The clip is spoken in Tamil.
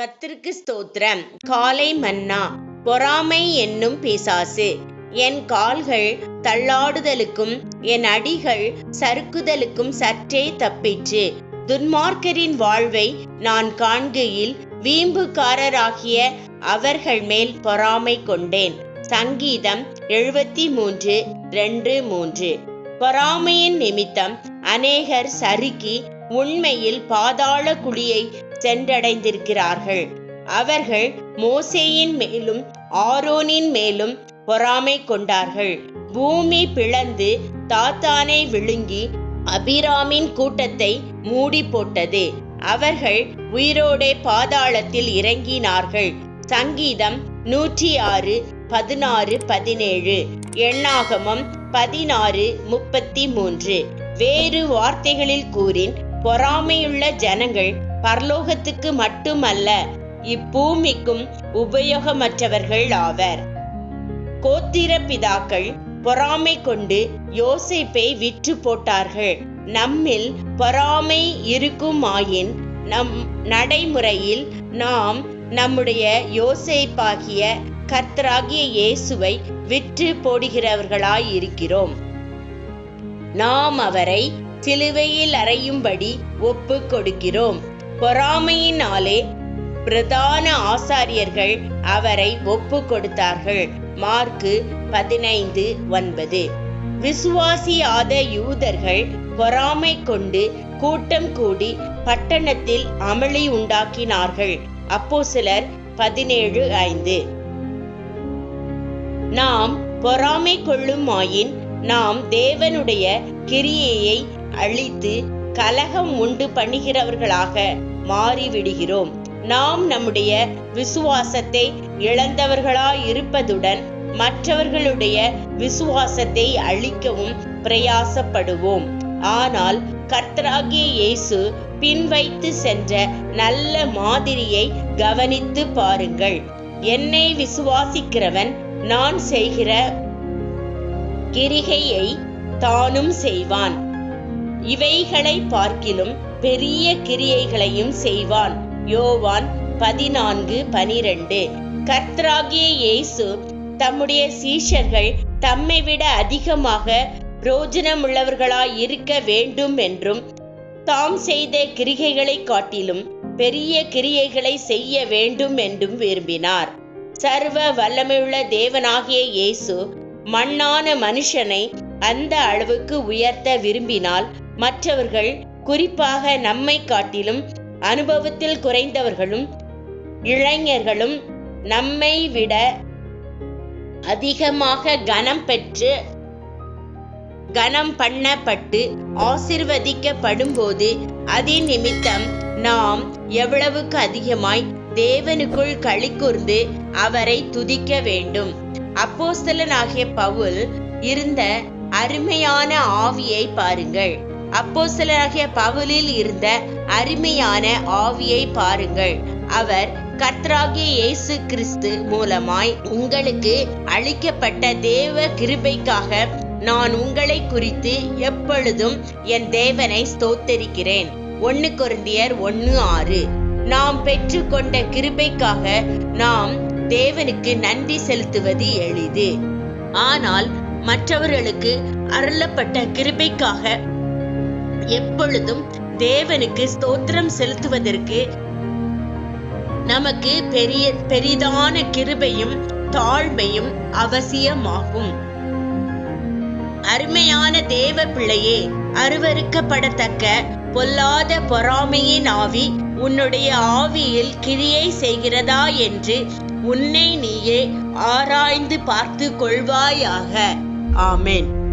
கத்திற்கு ஸ்தோத்திரம். காலை மன்னா பொறாமை என்னும் பிசாசு என் கால்கள் தள்ளாடுதலுக்கும் என் அடிகள் சறுக்குதலுக்கும் சற்றே தப்பிற்று. துன்மார்க்கரின் வாழ்வை நான் காண்கையில் வீம்புக்காரராகிய அவர்கள் மேல் பொறாமை கொண்டேன். சங்கீதம் எழுபத்தி மூன்று ரெண்டு மூன்று. பொறாமையின் நிமித்தம் அநேகர் சறுக்கி உண்மையில் பாதாள குழியை சென்றடைந்திருக்கிறார்கள். அவர்கள் மோசேயின் மேலும் ஆரோனின் மேலும் பொறாமை கொண்டார்கள். பூமி பிளந்து தாத்தானை விழுங்கி அபிராமின் கூட்டத்தை மூடி போட்டது அவர்கள் உயிரோடே பாதாளத்தில் இறங்கினார்கள். சங்கீதம் நூற்றி ஆறு பதினாறு பதினேழு எண்ணாகமம் பதினாறு முப்பத்தி மூன்று. வேறு வார்த்தைகளில் கூறின் பொறாமையுள்ள ஜனங்கள் பரலோகத்துக்கு மட்டுமல்ல இப்பூமிக்கும் உபயோகமற்றவர்கள் ஆவர். கோத்திர பிதாக்கள் பொறாமை கொண்டு யோசிப்பை விற்று போட்டார்கள். நம்மில் பொறாமை இருக்குமாயின் நம் நடைமுறையில் நாம் நம்முடைய யோசேப்பாகிய கர்த்தராகிய இயேசுவை விற்று போடுகிறவர்களாய் இருக்கிறோம் நாம் அவரை சிலுவையில் அறையும்படி ஒப்பு கொடுக்கிறோம். பொறாமையினாலே பிரதான ஆசாரியர்கள் அவரை ஒப்பு கொடுத்தார்கள் மார்க்கு பதினைந்து ஒன்பது. விசுவாசியாத யூதர்கள் பொறாமை கொண்டு கூட்டம் கூடி பட்டணத்தில் அமளி உண்டாக்கினார்கள். அப்போ சிலர் பதினேழு ஐந்து. நாம் பொறாமை கொள்ளுமாயின் நாம் தேவனுடைய கிரியையை அழித்து கலகம் உண்டு பண்ணுகிறவர்களாக மாறிவிடுகிறோம். நாம் நம்முடைய விசுவாசத்தை இழந்தவர்களாய் இருப்பதுடன் மற்றவர்களுடைய விசுவாசத்தை அழிக்கவும் பிரயாசப்படுவோம். ஆனால் கர்த்தராகிய இயேசு பின்வைத்து சென்ற நல்ல மாதிரியை கவனித்து பாருங்கள். என்னை விசுவாசிக்கிறவன் நான் செய்கிற கிரிகையை தானும் செய்வான். இவைகளை பார்க்கிலும் பெரிய கிரியைகளையும் செய்வான். யோவான் பதினான்கு பனிரெண்டு. கர்த்தராகிய இயேசு தம்முடைய சீஷர்கள் தம்மை விட அதிகமாக புரோஜனமுள்ளவர்களாய் இருக்க வேண்டும் என்றும் தாம் செய்த கிரிகைகளை காட்டிலும் பெரிய கிரியைகளை செய்ய வேண்டும் என்றும் விரும்பினார். சர்வ வல்லமையுள்ள தேவனாகிய இயேசு மண்ணான மனுஷனை அந்த அளவுக்கு உயர்த்த விரும்பினால் மற்றவர்கள் குறிப்பாக நம்மை காட்டிலும் அனுபவத்தில் குறைந்தவர்களும் இளைஞர்களும் நம்மை விட அதிகமாக கனம் பெற்று கனம் பண்ணப்பட்டு ஆசிர்வதிக்கப்படும் போது அதன் நிமித்தம் நாம் எவ்வளவுக்கு அதிகமாய் தேவனுக்குள் களி கூர்ந்து அவரை துதிக்க வேண்டும். அப்போஸ்தலனாகிய பவுல் இருந்த அருமையான ஆவியை பாருங்கள். அப்போஸ்தலனாகிய பவுலில் இருந்த அருமையான ஆவியை பாருங்கள். அவர் கர்த்தராகிய இயேசு கிறிஸ்து மூலமாய் உங்களுக்கு அளிக்கப்பட்ட தேவ கிருபைக்காக நான் உங்களை குறித்து எப்பொழுதும் என் தேவனை ஸ்தோத்தரிக்கிறேன். ஒன்னு கொருந்தியர் ஒன்னு ஆறு. நாம் பெற்றுக்கொண்ட கிருபைக்காக நாம் தேவனுக்கு நன்றி செலுத்துவது எளிது. ஆனால் மற்றவர்களுக்கு அருளப்பட்ட கிருபைக்காக எப்பொழுதும் தேவனுக்கு ஸ்தோத்திரம் செலுத்துவதற்கு நமக்கு பெரிய பெரிதான கிருபையும் தாழ்மையும் அவசியமாகும். அருமையான தேவ பிள்ளையே அருவருக்கப்படத்தக்க பொல்லாத பொறாமையின் ஆவி உன்னுடைய ஆவியில் கிரியை செய்கிறதா என்று உன்னை நீயே ஆராய்ந்து பார்த்து கொள்வாயாக. ஆமேன்.